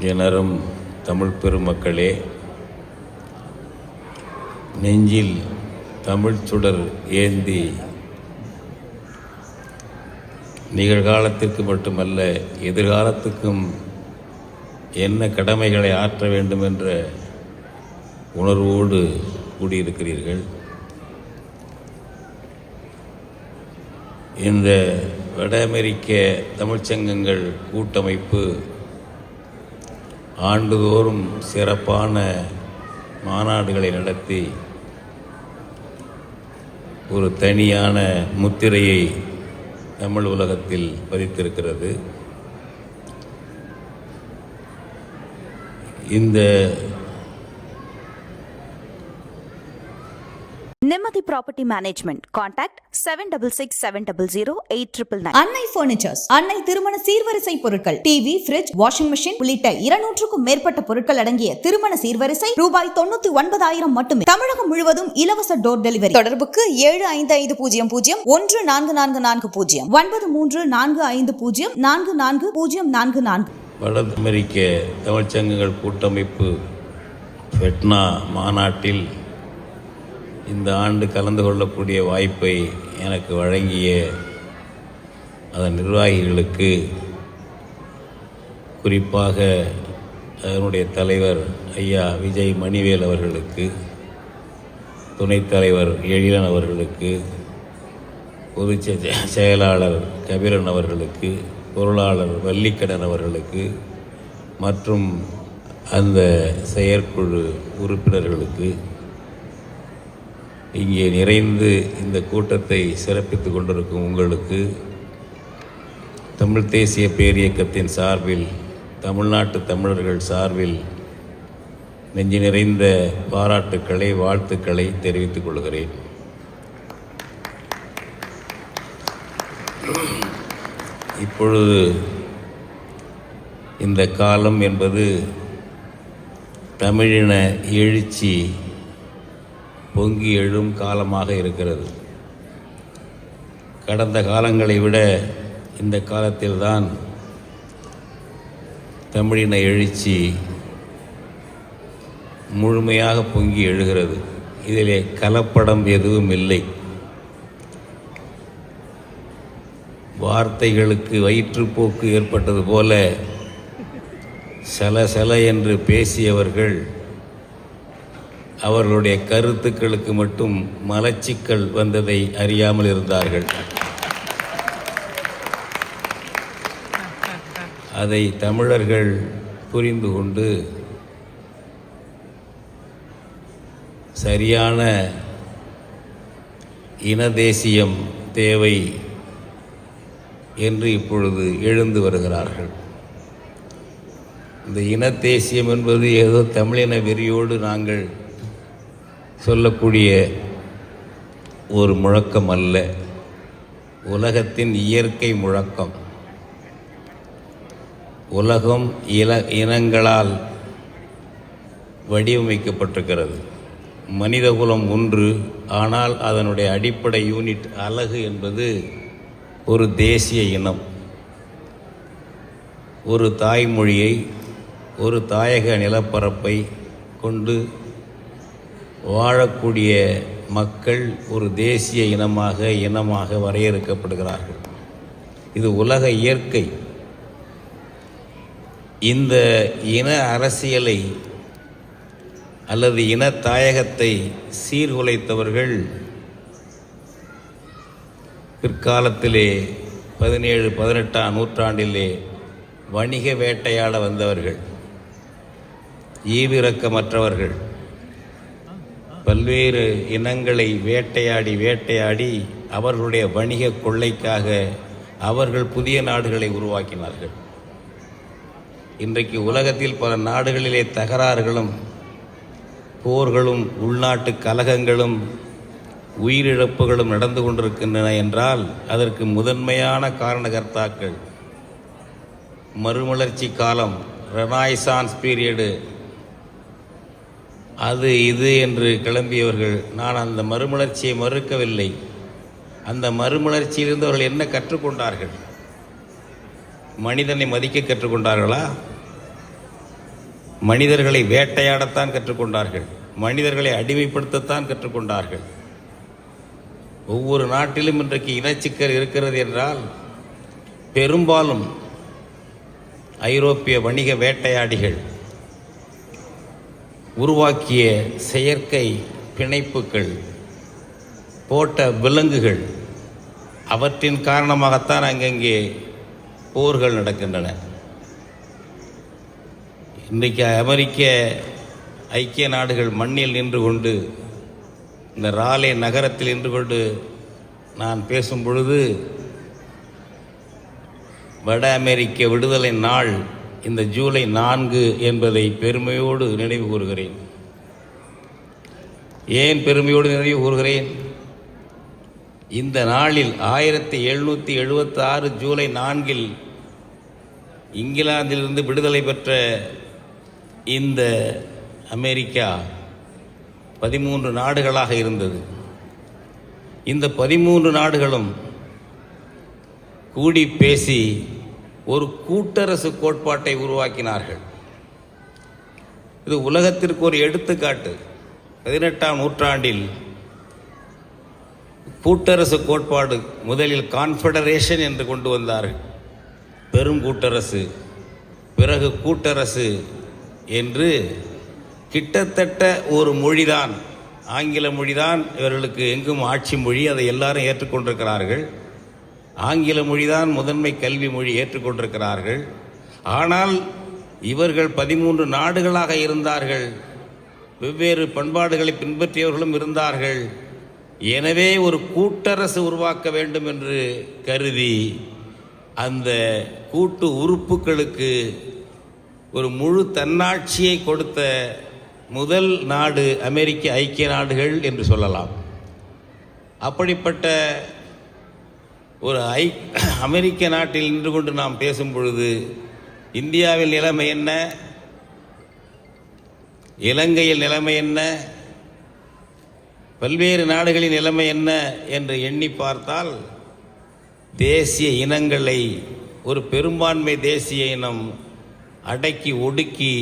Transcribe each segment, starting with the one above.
எனரும் தமிழ் பெருமக்களே நெஞ்சில் தமிழ் சுடர் ஏந்தி நிகழ்காலத்திற்கு மட்டுமல்ல எதிர்காலத்துக்கும் என்ன கடமைகளை ஆற்ற வேண்டும் என்ற உணர்வோடு கூடியிருக்கிறீர்கள். இந்த வட அமெரிக்க தமிழ்ச்சங்கங்கள் கூட்டமைப்பு ஆண்டுதோறும் சிறப்பான மாநாடுகளை நடத்தி ஒரு தனியான முத்திரையை தமிழ் உலகத்தில் பதித்திருக்கிறது. இந்த Nimmathi property management contact seven double six seven double zero eight triple nine Annai furnitures Annai திருமண சீர்வரிசை பொருட்கள் டிவி ஃபிரிட்ஜ் வாஷிங் மிஷின் உள்ளிட்ட இருநூற்றுக்கும் மேற்பட்ட பொருட்கள் அடங்கிய திருமண சீர்வரிசை ரூபாய் தொண்ணூத்தி ஒன்பதாயிரம் மட்டுமே. தமிழகம் முழுவதும் இலவச டோர் டெலிவரி தொடர்புக்கு ஏழு ஐந்து ஐந்து பூஜ்ஜியம் பூஜ்ஜியம் ஒன்று நான்கு நான்கு நான்கு பூஜ்ஜியம். ஒன்பது மூன்று நான்கு ஐந்து பூஜ்ஜியம் நான்கு நான்கு பூஜ்ஜியம் நான்கு நான்கு. வட அமெரிக்க தமிழ்ச்சங்கங்கள் கூட்டமைப்பு ஃபெட்னா மாநாட்டில் இந்த ஆண்டு கலந்து கொள்ளக்கூடிய வாய்ப்பை எனக்கு வழங்கிய அதன் நிர்வாகிகளுக்கு குறிப்பாக அதனுடைய தலைவர் ஐயா விஜய் மணிவேல் அவர்களுக்கு துணைத் தலைவர் எழிலன் அவர்களுக்கு பொதுச் செ- செயலாளர் கபிரன் அவர்களுக்கு பொருளாளர் வள்ளிக்கடன் அவர்களுக்கு மற்றும் அந்த செயற்குழு உறுப்பினர்களுக்கு இங்கே நிறைந்து இந்த கூட்டத்தை சிறப்பித்து கொண்டிருக்கும் உங்களுக்கு தமிழ் தேசிய பேரியக்கத்தின் சார்பில் தமிழ்நாட்டு தமிழர்கள் சார்பில் நெஞ்சு நிறைந்த பாராட்டுக்களை வாழ்த்துக்களை தெரிவித்துக் கொள்கிறேன். இப்பொழுது இந்த காலம் என்பது தமிழின எழுச்சி பொங்கி எழும் காலமாக இருக்கிறது. கடந்த காலங்களை விட இந்த காலத்தில்தான் தமிழின எழுச்சி முழுமையாக பொங்கி எழுகிறது. இதிலே கலப்படம் எதுவும் இல்லை. வார்த்தைகளுக்கு வயிற்றுப்போக்கு ஏற்பட்டது போல சல சல என்று பேசியவர்கள் அவர்களுடைய கருத்துக்களுக்கு மட்டும் மலச்சிக்கல் வந்ததை அறியாமல் இருந்தார்கள். அதை தமிழர்கள் புரிந்து கொண்டு சரியான இன தேசியம் தேவை என்று இப்பொழுது எழுந்து வருகிறார்கள். இந்த இன தேசியம் என்பது ஏதோ தமிழின வெறியோடு நாங்கள் சொல்லக்கூடிய ஒரு முழக்கம் அல்ல. உலகத்தின் இயற்கை முழக்கம். உலகம் இல இனங்களால் வடிவமைக்கப்பட்டிருக்கிறது. மனிதகுலம் ஒன்று ஆனால் அதனுடைய அடிப்படை யூனிட் அலகு என்பது ஒரு தேசிய இனம். ஒரு தாய்மொழியை ஒரு தாயக நிலப்பரப்பை கொண்டு வாழக்கூடிய மக்கள் ஒரு தேசிய இனமாக இனமாக வரையறுக்கப்படுகிறார்கள். இது உலக இயற்கை. இந்த இன அரசியலை அல்லது இன தாயகத்தை சீர்குலைத்தவர்கள் பிற்காலத்திலே பதினேழு பதினெட்டாம் நூற்றாண்டிலே வணிக வேட்டையாட வந்தவர்கள் ஈவிரக்கமற்றவர்கள். பல்வேறு இனங்களை வேட்டையாடி வேட்டையாடி அவர்களுடைய வணிக கொள்ளைக்காக அவர்கள் புதிய நாடுகளை உருவாக்கினார்கள். இன்றைக்கு உலகத்தில் பல நாடுகளிலே தகராறுகளும் போர்களும் உள்நாட்டு கலகங்களும் உயிரிழப்புகளும் நடந்து கொண்டிருக்கின்றன என்றால் அதற்கு முதன்மையான காரணகர்த்தாக்கள் மறுமலர்ச்சி காலம் ரெனாய்சான்ஸ் பீரியடு அது இது என்று கிளம்பியவர்கள் நான் அந்த மறுமலர்ச்சியை மறுக்கவில்லை. அந்த மறுமலர்ச்சியிலிருந்து அவர்கள் என்ன கற்றுக்கொண்டார்கள்? மனிதனை மதிக்க கற்றுக்கொண்டார்களா? மனிதர்களை வேட்டையாடத்தான் கற்றுக்கொண்டார்கள். மனிதர்களை அடிமைப்படுத்தத்தான் கற்றுக்கொண்டார்கள். ஒவ்வொரு நாட்டிலும் இன்றைக்கு இனச்சிக்கல் இருக்கிறது என்றால் பெரும்பாலும் ஐரோப்பிய வணிக வேட்டையாடிகள் உருவாக்கிய செயற்கை பிணைப்புகள் போட்ட விலங்குகள் அவற்றின் காரணமாகத்தான் அங்கங்கே போர்கள் நடக்கின்றன. இன்றைக்கு அமெரிக்க ஐக்கிய நாடுகள் மண்ணில் நின்று கொண்டு இந்த ராலே நகரத்தில் நின்று கொண்டு நான் பேசும் பொழுது வட அமெரிக்க விடுதலை நாள் இந்த ஜூலை நான்கு என்பதை பெருமையோடு நினைவு கூறுகிறேன். ஏன் பெருமையோடு நினைவு கூறுகிறேன்? இந்த நாளில் ஆயிரத்தி எழுநூற்றி எழுபத்தாறு ஜூலை நான்கில் இங்கிலாந்திலிருந்து விடுதலை பெற்ற இந்த அமெரிக்கா பதிமூன்று நாடுகளாக இருந்தது. இந்த பதிமூன்று நாடுகளும் கூடி பேசி ஒரு கூட்டரசு கோட்பாட்டை உருவாக்கினார்கள். இது உலகத்திற்கு ஒரு எடுத்துக்காட்டு. பதினெட்டாம் நூற்றாண்டில் கூட்டரசு கோட்பாடு முதலில் கான்ஃபெடரேஷன் என்று கொண்டு வந்தார்கள். பெரும் கூட்டரசு பிறகு கூட்டரசு என்று கிட்டத்தட்ட ஒரு மொழிதான் ஆங்கில மொழிதான் இவர்களுக்கு எங்கும் ஆட்சி மொழி அதை எல்லாரும் ஏற்றுக்கொண்டிருக்கிறார்கள். ஆங்கில மொழிதான் முதன்மை கல்வி மொழி ஏற்றுக்கொண்டிருக்கிறார்கள். ஆனால் இவர்கள் பதிமூன்று நாடுகளாக இருந்தார்கள். வெவ்வேறு பண்பாடுகளை பின்பற்றியவர்களும் இருந்தார்கள். எனவே ஒரு கூட்டரசு உருவாக்க வேண்டும் என்று கருதி அந்த கூட்டு உறுப்புகளுக்கு ஒரு முழு தன்னாட்சியை கொடுத்த முதல் நாடு அமெரிக்க ஐக்கிய நாடுகள் என்று சொல்லலாம். அப்படிப்பட்ட ஒரு ஐ அமெரிக்க நாட்டில் நின்று கொண்டு நாம் பேசும் பொழுது இந்தியாவில் நிலைமை என்ன? இலங்கையில் நிலைமை என்ன? பல்வேறு நாடுகளின் நிலைமை என்ன என்று எண்ணி பார்த்தால் தேசிய இனங்களை ஒரு பெரும்பான்மை தேசிய இனம் அடக்கி ஒடுக்கி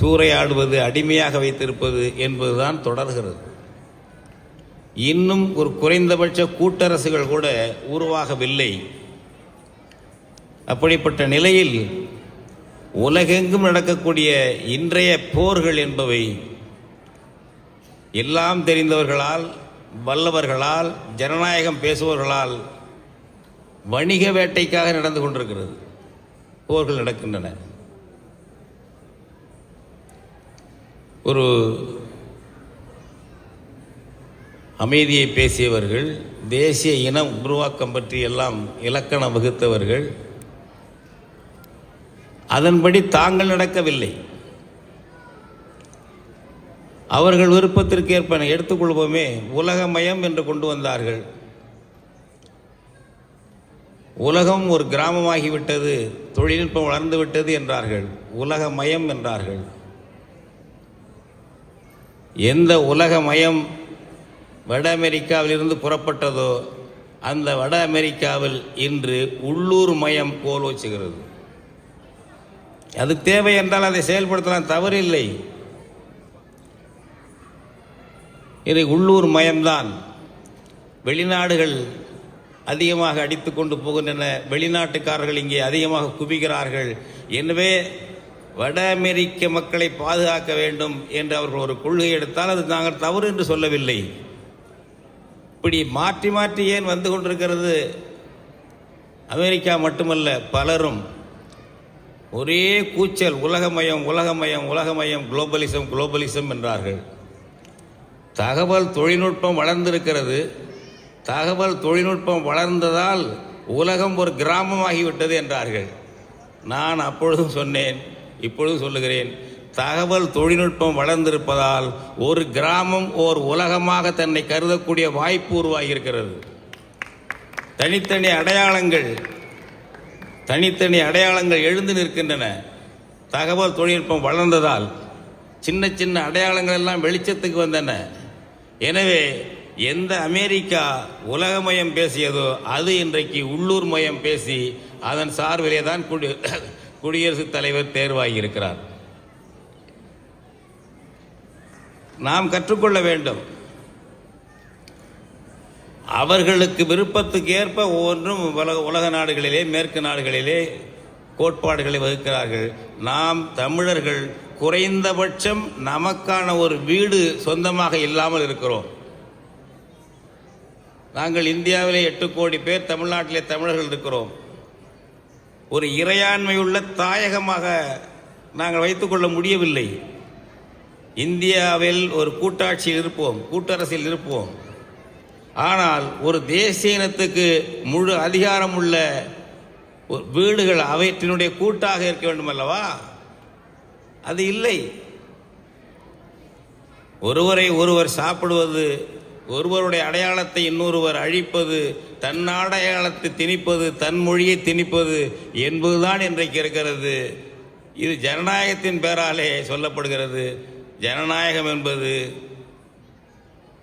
சூறையாடுவது அடிமையாக வைத்திருப்பது என்பதுதான் தொடர்கிறது. இன்னும் ஒரு குறைந்தபட்ச கூட்டரசுகள் கூட உருவாகவில்லை. அப்படிப்பட்ட நிலையில் உலகெங்கும் நடக்கக்கூடிய இன்றைய போர்கள் என்பவை எல்லாம் தெரிந்தவர்களால் வல்லவர்களால் ஜனநாயகம் பேசுபவர்களால் வணிக வேட்டைக்காக நடந்து கொண்டிருக்கிறது. போர்கள் நடக்கின்றன. ஒரு அமைதியை பேசியவர்கள் தேசிய இன உருவாக்கம் பற்றி எல்லாம் இலக்கணம் வகுத்தவர்கள். அதன்படி தாங்கள் நடக்கவில்லை. அவர்கள் விருப்பத்திற்கு ஏற்ப எடுத்துக்கொள்வோமே உலகமயம் என்று கொண்டு வந்தார்கள். உலகம் ஒரு கிராமமாகிவிட்டது தொழில்நுட்பம் வளர்ந்துவிட்டது என்றார்கள். உலகமயம் என்றார்கள். எந்த உலகமயம் வட அமெரிக்காவிலிருந்து புறப்பட்டதோ அந்த வட அமெரிக்காவில் இன்று உள்ளூர் மயம் போல் வச்சுகிறது. அது தேவை என்றால் அதை செயல்படுத்தலாம் தவறில்லை இது உள்ளூர் மயம்தான். வெளிநாடுகள் அதிகமாக அடித்து கொண்டு போகின்றன வெளிநாட்டுக்காரர்கள் இங்கே அதிகமாக குவிகிறார்கள். எனவே வட அமெரிக்க மக்களை பாதுகாக்க வேண்டும் என்று அவர்கள் ஒரு கொள்கை எடுத்தால் அது நாங்கள் தவறு என்று சொல்லவில்லை. இப்படி மாற்றி மாற்றி ஏன் வந்து கொண்டிருக்கிறது? அமெரிக்கா மட்டுமல்ல பலரும் ஒரே கூச்சல் உலகமயம் உலகமயம் உலகமயம் குளோபலிசம் குளோபலிசம் என்றார்கள். தகவல் தொழில்நுட்பம் வளர்ந்திருக்கிறது. தகவல் தொழில்நுட்பம் வளர்ந்ததால் உலகம் ஒரு கிராமமாகிவிட்டது என்றார்கள். நான் அப்பொழுதும் சொன்னேன் இப்பொழுதும் சொல்லுகிறேன் தகவல் தொழில்நுட்பம் வளர்ந்திருப்பதால் ஒரு கிராமம் ஓர் உலகமாக தன்னை கருதக்கூடிய வாய்ப்பு உருவாகியிருக்கிறது. தனித்தனி அடையாளங்கள் தனித்தனி அடையாளங்கள் எழுந்து நிற்கின்றன. தகவல் தொழில்நுட்பம் வளர்ந்ததால் சின்ன சின்ன அடையாளங்கள் எல்லாம் வெளிச்சத்துக்கு வந்தன. எனவே எந்த அமெரிக்கா உலகமயம் பேசியதோ அது இன்றைக்கு உள்ளூர் மயம் பேசி அதன் சார்பிலே தான் குடி குடியரசுத் தலைவர் தேர்வாகியிருக்கிறார். நாம் கற்றுக்கொள்ள வேண்டும். அவர்களுக்கு விருப்பத்துக்கு ஏற்ப ஒவ்வொன்றும் உலக உலக நாடுகளிலே மேற்கு நாடுகளிலே கோட்பாடுகளை வகுக்கிறார்கள். நாம் தமிழர்கள் குறைந்தபட்சம் நமக்கான ஒரு வீடு சொந்தமாக இல்லாமல் இருக்கிறோம். நாங்கள் இந்தியாவிலே எட்டு கோடி பேர் தமிழ்நாட்டிலே தமிழர்கள் இருக்கிறோம். ஒரு இறையாண்மையுள்ள தாயகமாக நாங்கள் வைத்துக்கொள்ள முடியவில்லை. இந்தியாவில் ஒரு கூட்டாட்சியில் இருப்போம் கூட்டரசில் இருப்போம். ஆனால் ஒரு தேசிய இனத்துக்கு முழு அதிகாரம் உள்ள வீடுகள் அவற்றினுடைய கூட்டாக இருக்க வேண்டும் அல்லவா அது இல்லை. ஒருவரை ஒருவர் சாப்பிடுவது ஒருவருடைய அடையாளத்தை இன்னொருவர் அழிப்பது தன் அடையாளத்தை திணிப்பது தன் மொழியை திணிப்பது என்பதுதான் இன்றைக்கு இருக்கிறது. இது ஜனநாயகத்தின் பேராலே சொல்லப்படுகிறது. ஜனநாயகம் என்பது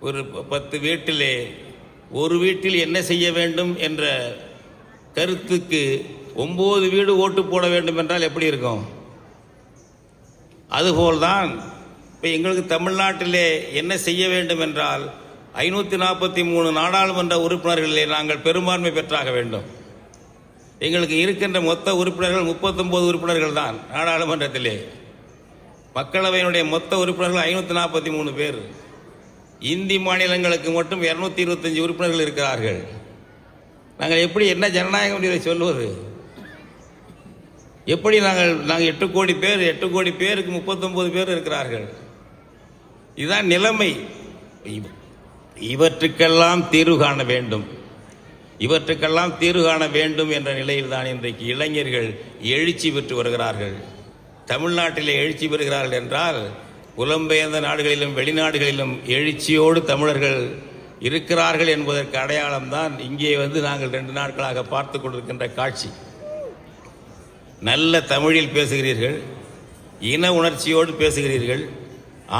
ஒரு பத்து வீட்டிலே ஒரு வீட்டில் என்ன செய்ய வேண்டும் என்ற கருத்துக்கு ஒம்பது வீடு ஓட்டு போட வேண்டும் என்றால் எப்படி இருக்கும்? அதுபோல்தான் இப்போ எங்களுக்கு தமிழ்நாட்டிலே என்ன செய்ய வேண்டும் என்றால் ஐநூற்றி நாற்பத்தி மூணு நாடாளுமன்ற உறுப்பினர்களிலே நாங்கள் பெரும்பான்மை பெற்றாக வேண்டும். எங்களுக்கு இருக்கின்ற மொத்த உறுப்பினர்கள் முப்பத்தொம்போது உறுப்பினர்கள் தான் நாடாளுமன்றத்திலே. மக்களவையினுடைய மொத்த உறுப்பினர்கள் ஐநூற்றி நாற்பத்தி மூணு பேர். இந்தி மாநிலங்களுக்கு மட்டும் இரநூத்தி இருபத்தஞ்சி உறுப்பினர்கள் இருக்கிறார்கள். நாங்கள் எப்படி என்ன ஜனநாயகம் இதை சொல்வது? எப்படி நாங்கள் நாங்கள் எட்டு கோடி பேர் எட்டு கோடி பேருக்கு முப்பத்தொன்பது பேர் இருக்கிறார்கள். இதுதான் நிலைமை. இவற்றுக்கெல்லாம் தீர்வு காண வேண்டும். இவற்றுக்கெல்லாம் தீர்வு காண வேண்டும் என்ற நிலையில் தான் இன்றைக்கு இளைஞர்கள் எழுச்சி பெற்று வருகிறார்கள். தமிழ்நாட்டிலே எழுச்சி பெறுகிறார்கள் என்றால் புலம்பெயர்ந்த நாடுகளிலும் வெளிநாடுகளிலும் எழுச்சியோடு தமிழர்கள் இருக்கிறார்கள் என்பதற்கு அடையாளம்தான் இங்கே வந்து நாங்கள் ரெண்டு நாட்களாக பார்த்து கொண்டிருக்கின்ற காட்சி. நல்ல தமிழில் பேசுகிறீர்கள் இன உணர்ச்சியோடு பேசுகிறீர்கள்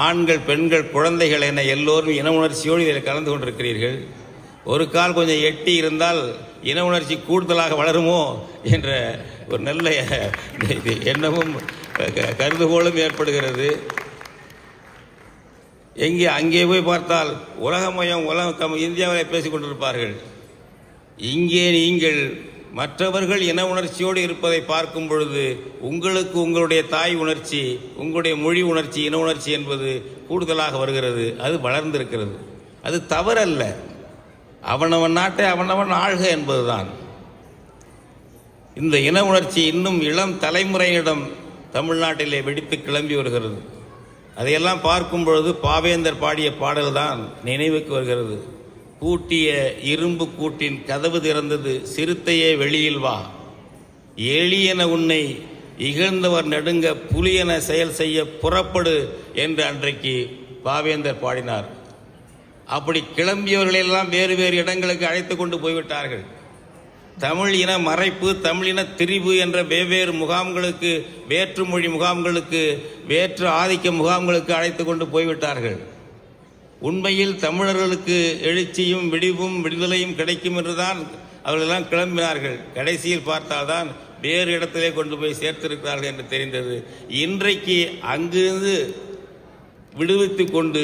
ஆண்கள் பெண்கள் குழந்தைகள் என எல்லோரும் இன உணர்ச்சியோடு இதில் கலந்து கொண்டிருக்கிறீர்கள். ஒரு கால் கொஞ்சம் எட்டி இருந்தால் இன உணர்ச்சி கூடுதலாக வளருமோ என்ற ஒரு நல்ல எண்ணமும் கருதுகோளும் ஏற்படுகிறது. எங்கே அங்கே போய் பார்த்தால் உலகமயம் உலகம் தம் இந்தியாவிலே பேசிக் கொண்டிருப்பார்கள். இங்கே நீங்கள் மற்றவர்கள் இன உணர்ச்சியோடு இருப்பதை பார்க்கும் பொழுது உங்களுக்கு உங்களுடைய தாய் உணர்ச்சி உங்களுடைய மொழி உணர்ச்சி இன உணர்ச்சி என்பது கூடுதலாக வருகிறது. அது வளர்ந்திருக்கிறது. அது தவறல்ல. அவனவன் நாட்டை அவனவன் ஆழ்க என்பதுதான். இந்த இன உணர்ச்சி இன்னும் இளம் தலைமுறையிடம் தமிழ்நாட்டிலே வெடித்து கிளம்பி வருகிறது. அதையெல்லாம் பார்க்கும் பொழுது பாவேந்தர் பாடிய பாடல்தான் நினைவுக்கு வருகிறது. பூட்டிய இரும்பு கூட்டின் கதவு திறந்தது சிறுத்தையே வெளியில் வா. எளியன உன்னை இகழ்ந்தவர் நடுங்க புலியென செயல் செய்ய புறப்படு என்று அன்றைக்கு பாவேந்தர் பாடினார். அப்படி கிளம்பியவர்களெல்லாம் வேறு வேறு இடங்களுக்கு அழைத்து கொண்டு போய்விட்டார்கள். தமிழ் இன மறைப்பு தமிழ் இன திரிவு என்ற வெவ்வேறு முகாம்களுக்கு வேற்று மொழி முகாம்களுக்கு வேற்று ஆதிக்க முகாம்களுக்கு அழைத்து கொண்டு போய்விட்டார்கள். உண்மையில் தமிழர்களுக்கு எழுச்சியும் விடிவும் விடுதலையும் கிடைக்கும் என்றுதான் அவர்களெல்லாம் கிளம்பினார்கள். கடைசியில் பார்த்தால்தான் வேறு இடத்திலே கொண்டு போய் சேர்த்திருக்கிறார்கள் என்று தெரிந்தது. இன்றைக்கு அங்கிருந்து விடுவித்து கொண்டு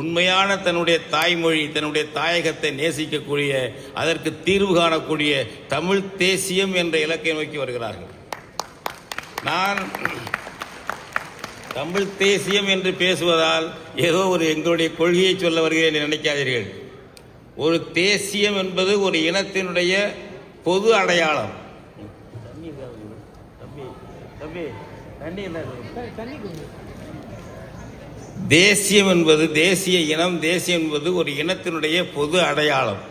உண்மையான தன்னுடைய தாய்மொழி தன்னுடைய தாயகத்தை நேசிக்கக்கூடிய அதற்கு தீர்வு காணக்கூடிய தமிழ் தேசியம் என்ற இலக்கை நோக்கி வருகிறார்கள். நான் தமிழ் தேசியம் என்று பேசுவதால் ஏதோ ஒரு எங்களுடைய கொள்கையை சொல்ல வருகிறேன் என்று நினைக்காதீர்கள். ஒரு தேசியம் என்பது ஒரு இனத்தினுடைய பொது அடையாளம். தேசியம் என்பது தேசிய இனம் தேசியம் என்பது ஒரு இனத்தினுடைய பொது அடையாளம்.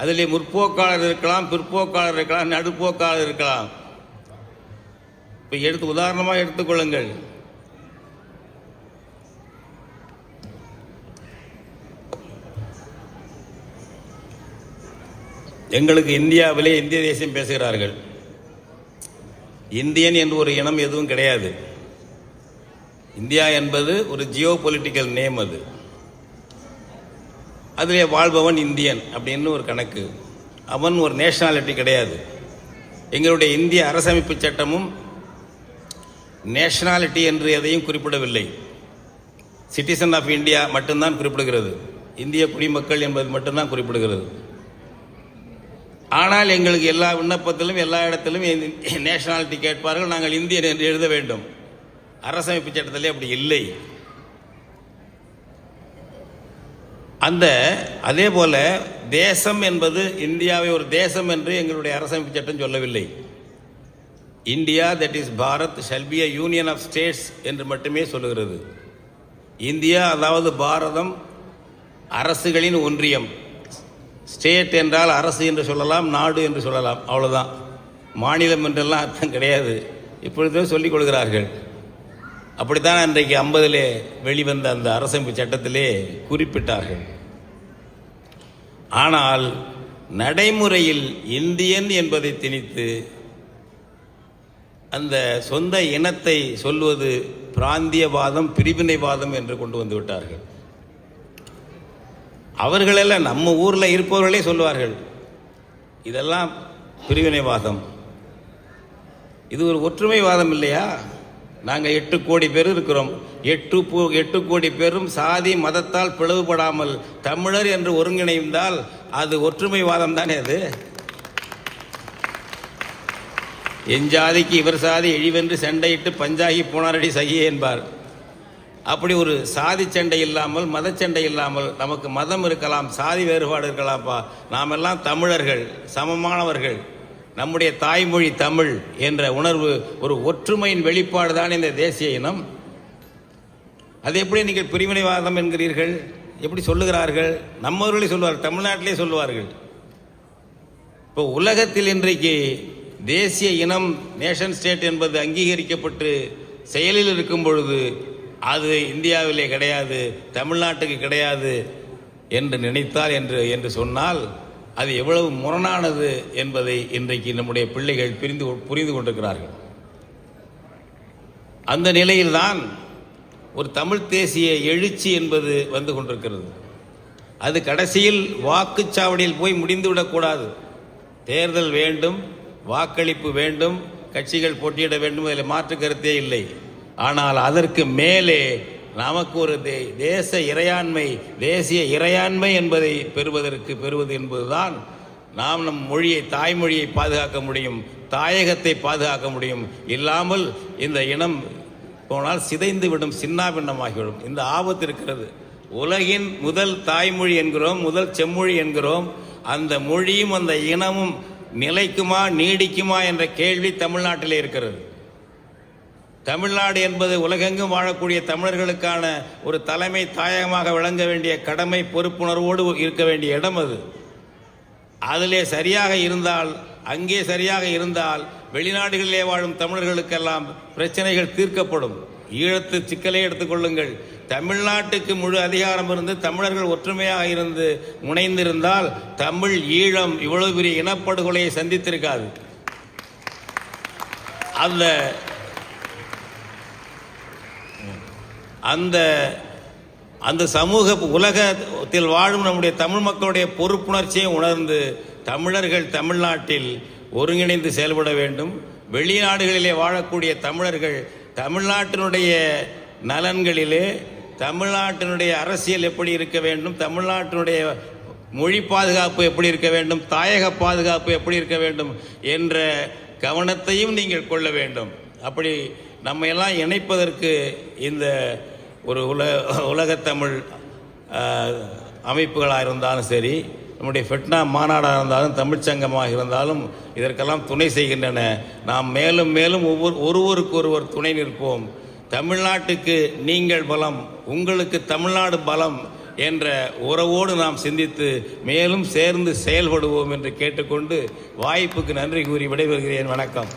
அதில் முற்போக்காளர் இருக்கலாம் பிற்போக்காளர் இருக்கலாம் நடுப்போக்காளர் இருக்கலாம். இப்போ எடுத்து உதாரணமாக எடுத்துக்கொள்ளுங்கள் எங்களுக்கு இந்தியாவிலே இந்திய தேசியம் பேசுகிறார்கள். இந்தியன் என்று ஒரு இனம் எதுவும் கிடையாது. இந்தியா என்பது ஒரு ஜியோ பொலிட்டிக்கல் நேம் அது. அதிலே வாழ்பவன் இந்தியன் அப்படின்னு ஒரு கணக்கு. அவன் ஒரு நேஷனாலிட்டி கிடையாது. எங்களுடைய இந்திய அரசமைப்பு சட்டமும் நேஷனாலிட்டி என்று எதையும் குறிப்பிடவில்லை. சிட்டிசன் ஆஃப் இந்தியா மட்டும்தான் குறிப்பிடுகிறது. இந்திய குடிமக்கள் என்பது மட்டும்தான் குறிப்பிடுகிறது. ஆனால் எங்களுக்கு எல்லா விண்ணப்பத்திலும் எல்லா இடத்திலும் நேஷனாலிட்டி கேட்பார்கள். நாங்கள் இந்தியன் என்று எழுத வேண்டும். அரசமைப்பு சட்டத்திலே அப்படி இல்லை. அந்த அதே போல தேசம் என்பது இந்தியாவை ஒரு தேசம் என்று எங்களுடைய அரசமைப்பு சட்டம் சொல்லவில்லை. India that is Bharat shall be a union of states என்று மட்டுமே சொல்லுகிறது. இந்தியா அதாவது பாரதம் அரசுகளின் ஒன்றியம். ஸ்டேட் என்றால் அரசு என்று சொல்லலாம் நாடு என்று சொல்லலாம் அவ்வளோதான் மாநிலம் என்றெல்லாம் அர்த்தம் கிடையாது. இப்பொழுது சொல்லிக் கொள்கிறார்கள். அப்படித்தான் அன்றைக்கு ஐம்பதிலே வெளிவந்த அந்த அரசமைப்பு சட்டத்திலே குறிப்பிட்டார்கள். ஆனால் நடைமுறையில் இந்தியன் என்பதை திணித்து அந்த சொந்த இனத்தை சொல்வது பிராந்தியவாதம் பிரிவினைவாதம் என்று கொண்டு வந்து விட்டார்கள். அவர்களெல்லாம் நம்ம ஊரில் இருப்பவர்களே சொல்லுவார்கள் இதெல்லாம் பிரிவினைவாதம். இது ஒரு ஒற்றுமைவாதம் இல்லையா? நாங்கள் எட்டு கோடி பேர் இருக்கிறோம். எட்டு போ எட்டு கோடி பேரும் சாதி மதத்தால் பிளவுபடாமல் தமிழர் என்று ஒருங்கிணைந்தால் அது ஒற்றுமைவாதம் தானே அது? என் ஜாதிக்கு இவர் சாதி எழிவென்று சண்டையிட்டு பஞ்சாகி போனாரடி சகியே என்பார். அப்படி ஒரு சாதி சண்டை இல்லாமல் மதச்சண்டை இல்லாமல் நமக்கு மதம் இருக்கலாம் சாதி வேறுபாடு இருக்கலாம்ப்பா. நாமெல்லாம் தமிழர்கள் சமமானவர்கள். நம்முடைய தாய்மொழி தமிழ் என்ற உணர்வு ஒரு ஒற்றுமையின் வெளிப்பாடு தான் இந்த தேசிய இனம்? அது எப்படி நீங்கள் பிரிவினைவாதம் என்கிறீர்கள்? எப்படி சொல்லுகிறார்கள்? நம்மவர்களே சொல்லுவார்கள் தமிழ்நாட்டிலே சொல்லுவார்கள் இப்போ உலகத்தில் இன்றைக்கு தேசிய இனம் நேஷன் ஸ்டேட் என்பது அங்கீகரிக்கப்பட்டு செயலில் இருக்கும் பொழுது அது இந்தியாவிலே கிடையாது தமிழ்நாட்டுக்கு கிடையாது என்று நினைத்தால் என்று என்று சொன்னால் அது எவ்வளவு முரணானது என்பதை இன்றைக்கு நம்முடைய பிள்ளைகள் புரிந்து புரிந்து கொண்டிருக்கிறார்கள். அந்த நிலையில்தான் ஒரு தமிழ் தேசிய எழுச்சி என்பது வந்து கொண்டிருக்கிறது. அது கடைசியில் வாக்குச்சாவடியில் போய் முடிந்துவிடக்கூடாது தேர்தல் வேண்டும் வாக்களிப்பு வேண்டும் கட்சிகள் போட்டியிட வேண்டும் அதில் மாற்று கருத்தே இல்லை. ஆனால் அதற்கு மேலே நமக்கு ஒரு தே- தேச இறையாண்மை தேசிய இறையாண்மை என்பதை பெறுவதற்கு பெறுவது என்பதுதான் நாம் நம் மொழியை தாய்மொழியை பாதுகாக்க முடியும் தாயகத்தை பாதுகாக்க முடியும். இல்லாமல் இந்த இனம் போனால் சிதைந்து விடும் சின்னாபின்னமாகிவிடும். இந்த ஆபத்து இருக்கிறது. உலகின் முதல் தாய்மொழி என்கிறோம் முதல் செம்மொழி என்கிறோம். அந்த மொழியும் அந்த இனமும் நிலைக்குமா நீடிக்குமா என்ற கேள்வி தமிழ்நாட்டிலே இருக்கிறது. தமிழ்நாடு என்பது உலகெங்கும் வாழக்கூடிய தமிழர்களுக்கான ஒரு தலைமை தாயகமாக விளங்க வேண்டிய கடமை பொறுப்புணர்வோடு இருக்க வேண்டிய இடம் அது. அதிலே சரியாக இருந்தால் அங்கே சரியாக இருந்தால் வெளிநாடுகளிலே வாழும் தமிழர்களுக்கெல்லாம் பிரச்சனைகள் தீர்க்கப்படும். ஈழத்து சிக்கலை எடுத்துக்கொள்ளுங்கள் தமிழ்நாட்டுக்கு முழு அதிகாரம் இருந்து தமிழர்கள் ஒற்றுமையாக இருந்து முனைந்திருந்தால் தமிழ் ஈழம் இவ்வளவு பெரிய இனப்படுகொலையை சந்தித்திருக்காது. அந்த அந்த அந்த சமூக உலகத்தில் வாழும் நம்முடைய தமிழ் மக்களுடைய பொறுப்புணர்ச்சியை உணர்ந்து தமிழர்கள் தமிழ்நாட்டில் ஒருங்கிணைந்து செயல்பட வேண்டும். வெளிநாடுகளிலே வாழக்கூடிய தமிழர்கள் தமிழ்நாட்டினுடைய நலன்களிலே தமிழ்நாட்டினுடைய அரசியல் எப்படி இருக்க வேண்டும் தமிழ்நாட்டினுடைய மொழி பாதுகாப்பு எப்படி இருக்க வேண்டும் தாயக பாதுகாப்பு எப்படி இருக்க வேண்டும் என்ற கவனத்தையும் நீங்கள் கொள்ள வேண்டும். அப்படி நம்ம எல்லாம் இணைப்பதற்கு இந்த ஒரு உல உலகத்தமிழ் அமைப்புகளாக இருந்தாலும் சரி நம்முடைய ஃபெட்னா மாநாடாக இருந்தாலும் தமிழ்ச்சங்கமாக இருந்தாலும் இதற்கெல்லாம் துணை செய்கின்றன. நாம் மேலும் மேலும் ஒவ்வொரு ஒருவருக்கு ஒருவர் துணை நிற்போம். தமிழ்நாட்டுக்கு நீங்கள் பலம் உங்களுக்கு தமிழ்நாடு பலம் என்ற உறவோடு நாம் சிந்தித்து மேலும் சேர்ந்து செயல்படுவோம் என்று கேட்டுக்கொண்டு வாய்ப்புக்கு நன்றி கூறி விடைபெறுகிறேன். வணக்கம்.